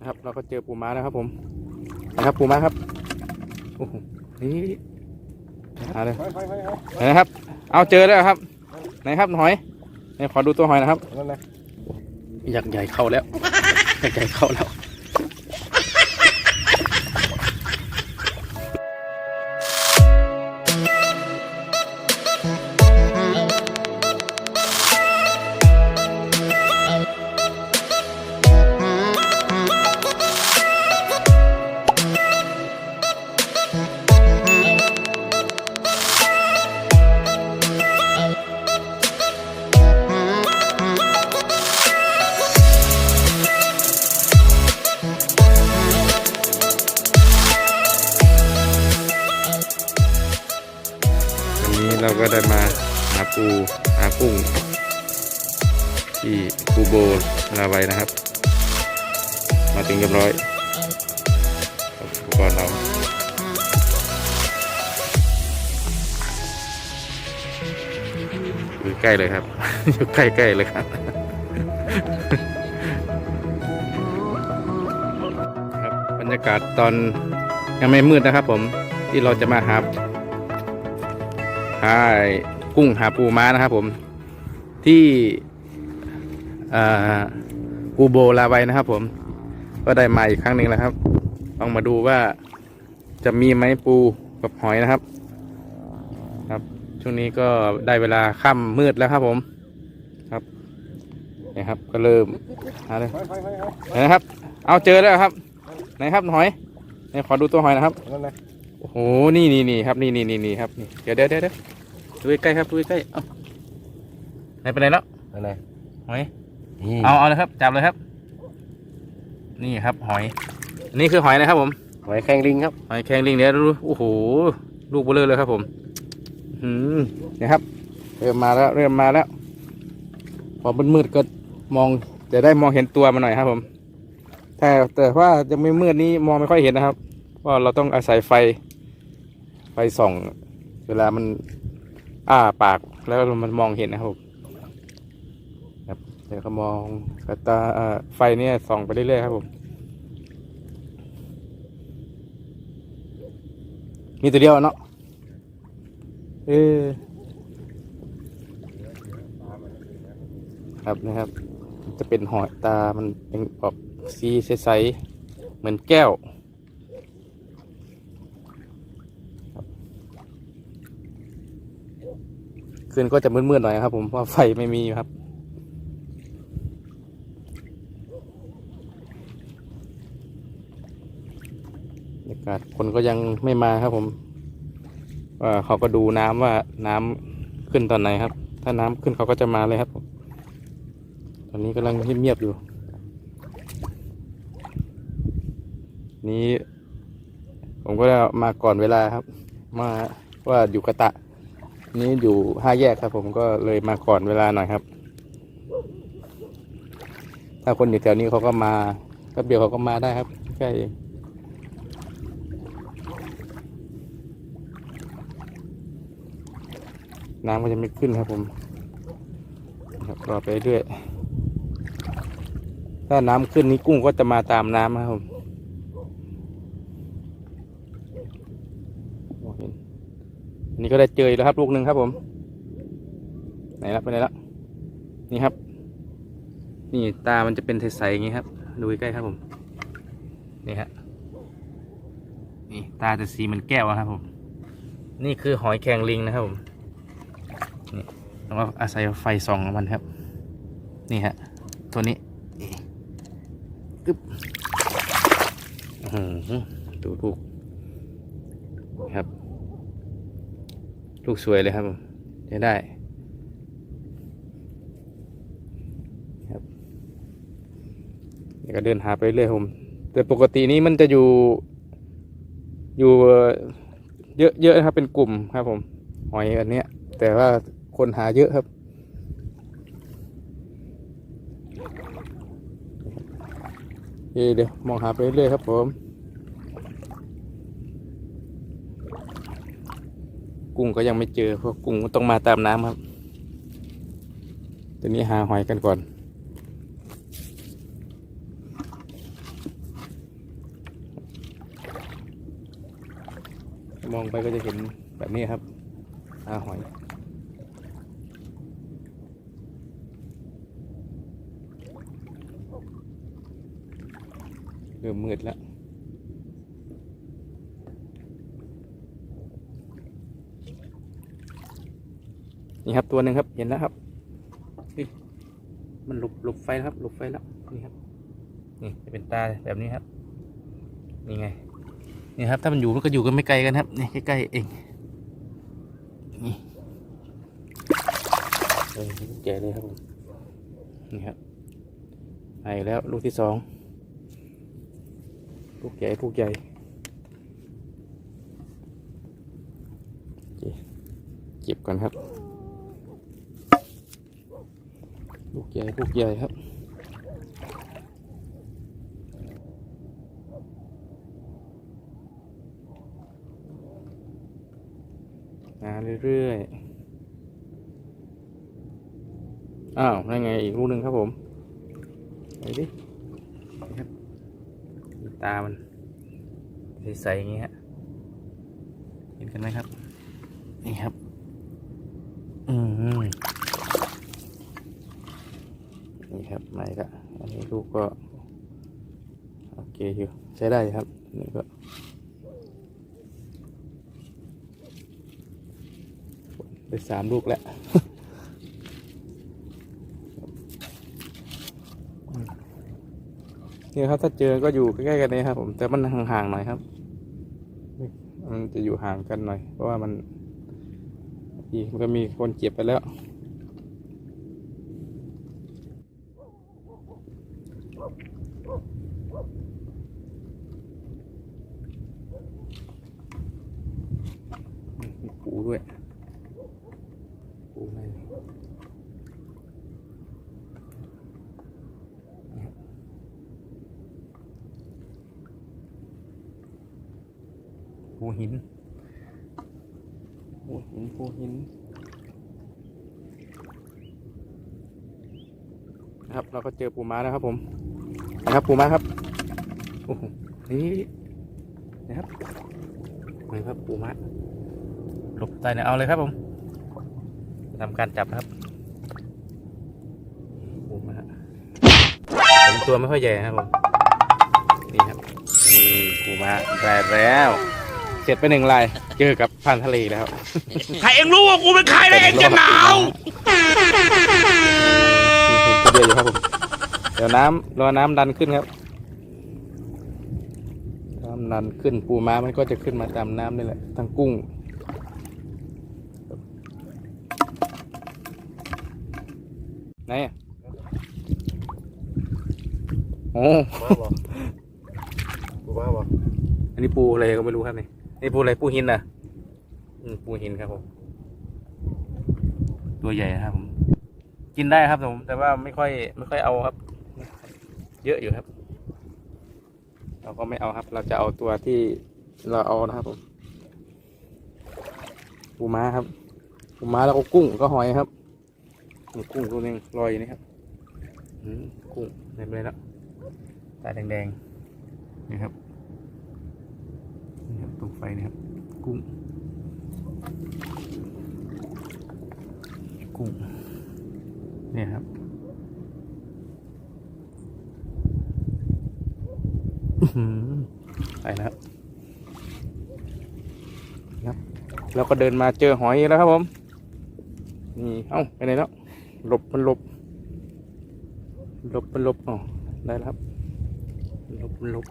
นะครับ เราก็เจอปูม้าแล้วครับ ผมนะครับปูม้าครับโอ้โหนี่เอาเลยไปไปไปครับไหนนะครับ เอาเจอแล้วครับไหนครับหอยไหนขอดูตัวหอยนะครับนั่นแหละยักษ์ใหญ่เข้าแล้วยักษ์ใหญ่เข้าแล้ว ที่ปูโบลาไว้นะครับ มาถึงเรียบร้อยอุปกรณ์เราอยู่ใกล้เลยครับ อยู่ใกล้ๆเลยครับครับบรรยากาศตอนยังไม่มืดนะครับ ผมที่เราจะมาหาหากุ้งหาปูม้านะครับผมที่ กูโบลาไว้นะครับ ผม ก็ได้มาอีกครั้งหนึ่งแล้วครับต้องมาดูว่าจะมีไหมปูกับหอยนะครับ ครับ ช่วงนี้ก็ได้เวลาค่ำมืดแล้วครับผม ครับนี่ครับ ก็เริ่มหาเลยไปไปไปครับไหนนะครับ เอาเจอแล้วครับไหนครับหอยไหนขอดูตัวหอยนะครับนั่นแหละโอ้โหนี่นี่นี่ครับนี่นี่นี่นี่ครับนี่เดี๋ยวเดี๋ยวเดี๋ยวเดี๋ยวดูใกล้ๆครับดูใกล้ๆเอ้าไหนไปไหนแล้วนั่นแหละหอย นี่เอาเอาเลยครับ จับเลยครับ นี่ครับ หอยอันนี้คือหอยนะครับ ผม หอยแครงลิงครับ หอยแครงลิงเดี๋ยวดูโอ้โห ลูกเบลอเลยครับ ผมอืมนี่ครับ เริ่มมาแล้ว เริ่มมาแล้ว พอมืดๆก็มองจะได้มองเห็นตัวมันหน่อยครับ ผม แต่แต่ว่าจะไม่มืดนี้มองไม่ค่อยเห็นนะครับเพราะเราต้องอาศัยไฟ ไฟส่อง เวลามันอ้าปากแล้วมันมองเห็นนะครับผมครับ เดี๋ยวก็มองกระตาไฟเนี่ยส่องไปเรื่อยๆครับผมมีตัวเดียวเนาะเออครับนะครับ จะเป็นหอยตามันเป็นออกสีใสๆเหมือนแก้วคืนก็จะมืดๆหน่อยครับผมเพราะไฟไม่มีครับ บรรยาศคนก็ยังไม่มาครับผมว่าเขาก็ดูน้ำว่าน้ำขึ้นตอนไหนครับ ถ้าน้ำขึ้นเขาก็จะมาเลยครับผมตอนนี้กำลังเงียบๆอยู่ นี้ ผมก็มาก่อนเวลาครับ มาว่าอยู่กระตะ นี้อยู่ห้าแยกครับ ผมก็เลยมาก่อนเวลาหน่อยครับ ถ้าคนอยู่แถวนี้เขาก็มาแป๊บเดียวเขาก็มาได้ครับใกล้เอง น้ำก็จะไม่ขึ้นครับผมครับรอไปเรื่อยถ้าน้ำขึ้นนี้กุ้งก็จะมาตามน้ำครับผมอันนี้ก็ได้เจอแล้วครับลูกหนึ่งครับผม ไหนละไปไหนละนี่ครับ นี่ตามันจะเป็นใสๆอย่างนี้ครับ ดูใกล้ครับผม นี่ฮะนี่ตาจะสีเหมือนแก้วครับผม นี่คือหอยแครงลิงนะครับผม นี่แล้วก็อาศัยไฟส่องของมันครับ นี่ฮะ ตัวนี้นี่กึ๊บอ้โหดูลูกครับ ลูกสวยเลยครับจะได้ครับก็เดินหาไปเรื่อยครับผม แต่ปกตินี้มันจะอยู่ อยู่เยอะเยอะครับเป็นกลุ่มครับผม หอยอันเนี้ย แต่ว่า คนหาเยอะครับ เดี๋ยวมองหาไปเรื่อยครับผม กุ้งก็ยังไม่เจอเพราะกุ้งต้องมาตามน้ำครับตัวนี้หาหอยกันก่อนมองไปก็จะเห็นแบบนี้ครับหาหอย เริ่มมืดแล้วนี่ครับตัวหนึ่งครับ เห็นแล้วครับนี่มันหลบหลบไฟแล้วครับ หลบไฟแล้วนี่ครับ นี่จะเป็นตาแบบนี้ครับ นี่ไง นี่ครับ ถ้ามันอยู่มันก็อยู่กันไม่ไกลกันครับ นี่ใกล้ๆเอง นี่เออแก่เลยครับผมนี่ครับไปแล้วลูกที่สอง ลูกใหญ่ลูกใหญ่โอเคเก็บก่อนครับลูกใหญ่ลูกใหญ่ครับมาเรื่อยๆ อ้าวนั่นไงอีกลูกหนึ่งครับผมไหนดินี่ครับมี ตามันใสๆอย่างเงี้ฮะเห็นกันไหมครับ นี่ครับ อืมนี่ครับไม่ละอันนี้ลูกก็ โอเคอยู่ใช้ได้ครับนี่ก็ได้สามลูกแล้ว นี่ครับถ้าเจอก็อยู่ใกล้ๆกันนี่ครับ ผมแต่มันห่างๆหน่อยครับมันจะอยู่ห่างกันหน่อย เพราะว่ามันอีกมันก็มีคนเจ็บไปแล้ว มีปูด้วย ปูในปูหิน ปูหินนะครับ เราก็เจอปูม้าแล้วครับ ผมนะครับปูม้าครับโอ้โหนี่นะครับนี่ครับปูม้าหลบใต้เนี่ยเอาเลยครับผมทำการจับนะครับปูม้าผมตัวไม่ค่อยใหญ่ครับผมนี่ครับนี่ปูม้าได้แล้ว ร็จไปหนึ่งลายเจอกับพันทะเลแล้วถ้าเองรู้ว่ากูเป็นใครแล้วเองจะหนาวเห็นตัวเดียวอยู่ครับผมเดี๋ยวน้ำรอน้ำดันขึ้นครับ น้ำดันขึ้นปูม้ามันก็จะขึ้นมาตามน้ำนี่แหละทั้งกุ้งไหนอะโอ้มาบอกกูมาบอกอันนี้ปูอะไรก็ไม่รู้ครับนี่ นี่ปูอะไรปูหินอะอืมปูหินครับผม ตัวใหญ่นะครับผมกินได้ครับผมแต่ว่าไม่ค่อย ไม่ค่อยเอาครับ เยอะอยู่ครับ เราก็ไม่เอาครับ เราจะเอาตัวที่เราเอานะครับผมปูม้าครับปูม้าแล้วก็กุ้งก็หอยครับนี่กุ้งตัวหนึงลอยอยู่นี่ครับอืมกุ้งเต็มเลยแล้วตาแดงๆนี่ครับ ไฟนี่ครับ กุ้ง กุ้ง เนี่ยครับ ไปนะครับครับ แล้วก็เดินมาเจอหอยแล้วครับผม นี่ เอ้า ไปไหนแล้ว หลบมันหลบ หลบมันหลบอ๋อได้แล้วครับ หลบมันหลบ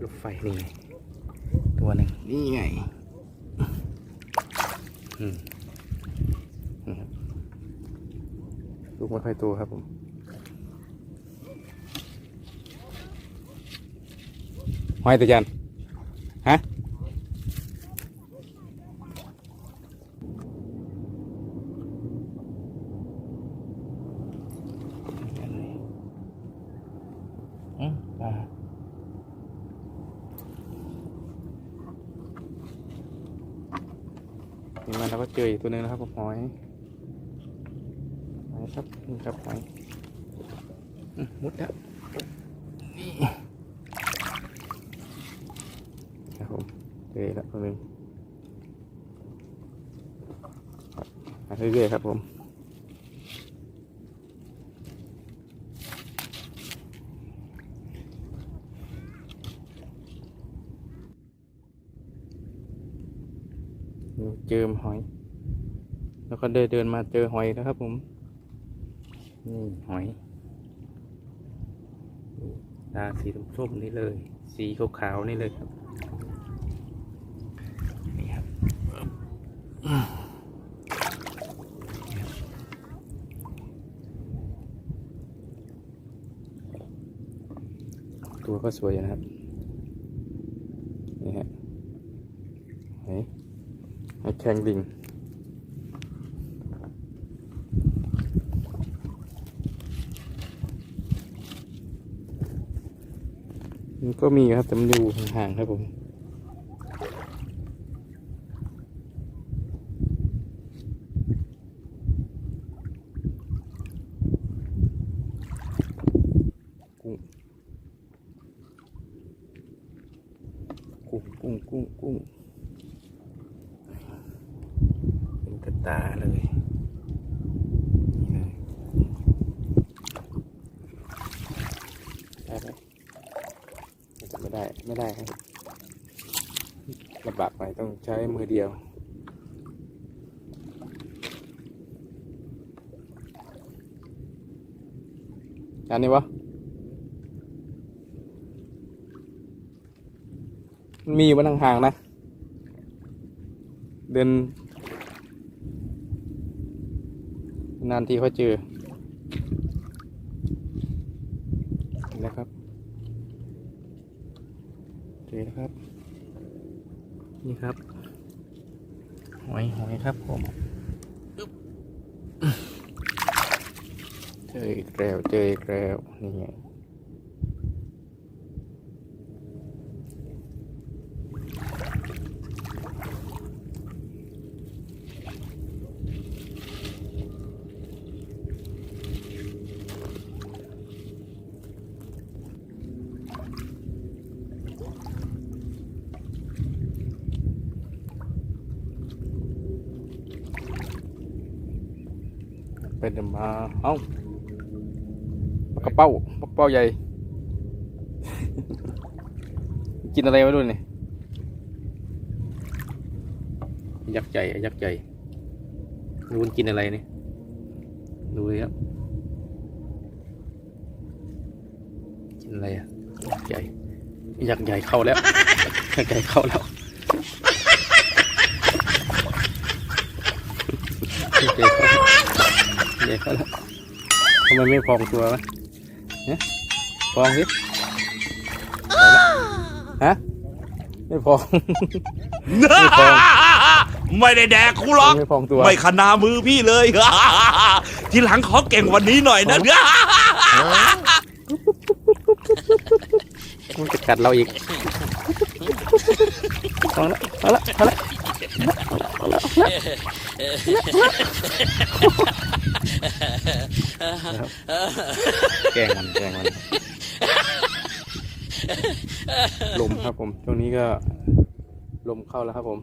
หลบไฟนี่ ตัวหนึ่งนี่ไงอืมนี่ครับลูกไม่ค่อยโตครับผมหอยตะยันฮะ อืมอ่า นี่มา เราก็เจออีกตัวหนึ่งนะครับผมหอยหอยครับนี่ครับหอยมุดแล้วนี่ครับผมเจอแล้วตัวหนึ่งเรื่อยๆครับผม เจอหอย แล้วก็เดินเดินมาเจอหอยนะครับผม นี่หอยตาสีส้มๆนี่เลย สีขาวๆนี่เลยครับนี่ครับตัวก็สวยนะครับ นี่ฮะหอย งลิงมันก็มีครับแต่มันอยู่ห่างๆครับผม กุ้ง กุ้ง กุ้ง กุ้ง กุ้ง เป็นกระตาเลยนี่เลยได้ไหม ไม่ได้ไม่ได้ครับลำบากไปต้องใช้มือเดียวอันนี้วะมันมีอยู่บนห่างๆนะ เดินนานทีเขาเจอนะครับ โอเคนะครับ นี่ครับ หอยหอยครับผมเจออีกแล้วเจออีกแล้วนี่ เป็นมาเอ้าปลากระเป้าปลากระเป้าใหญ่ กินอะไรไว้ด้เนี่ยยักษ์ใหญ่ยักษ์ใหญ่ดูมันกินอะไรเนี่ยดูเลยครับกินอะไรอะยักษ์ใหญ่ยักษ์ใหญ่เข้าแล้วยักษ์ใหญ่เข้าแล้วยักษ์ใหญ่เข้า แล้วยักษ์ใหญ่เข้าแล้วทำไมไม่พองตัววะเนี่ยพองสิฮะไม่พองพอไม่ได้แดกกูหรอกไม่พองตัว ไม่ขนามือพี่เลย ทีหลังขอเก่งกวันนี้หน่อยนะมันจะกัดเราอีกเอาละเอาละเอาละเอาละเอาละ แกล้งมันแกล้งมันลมครับผมช่วงนี้ก็ลมเข้าแล้วครับผม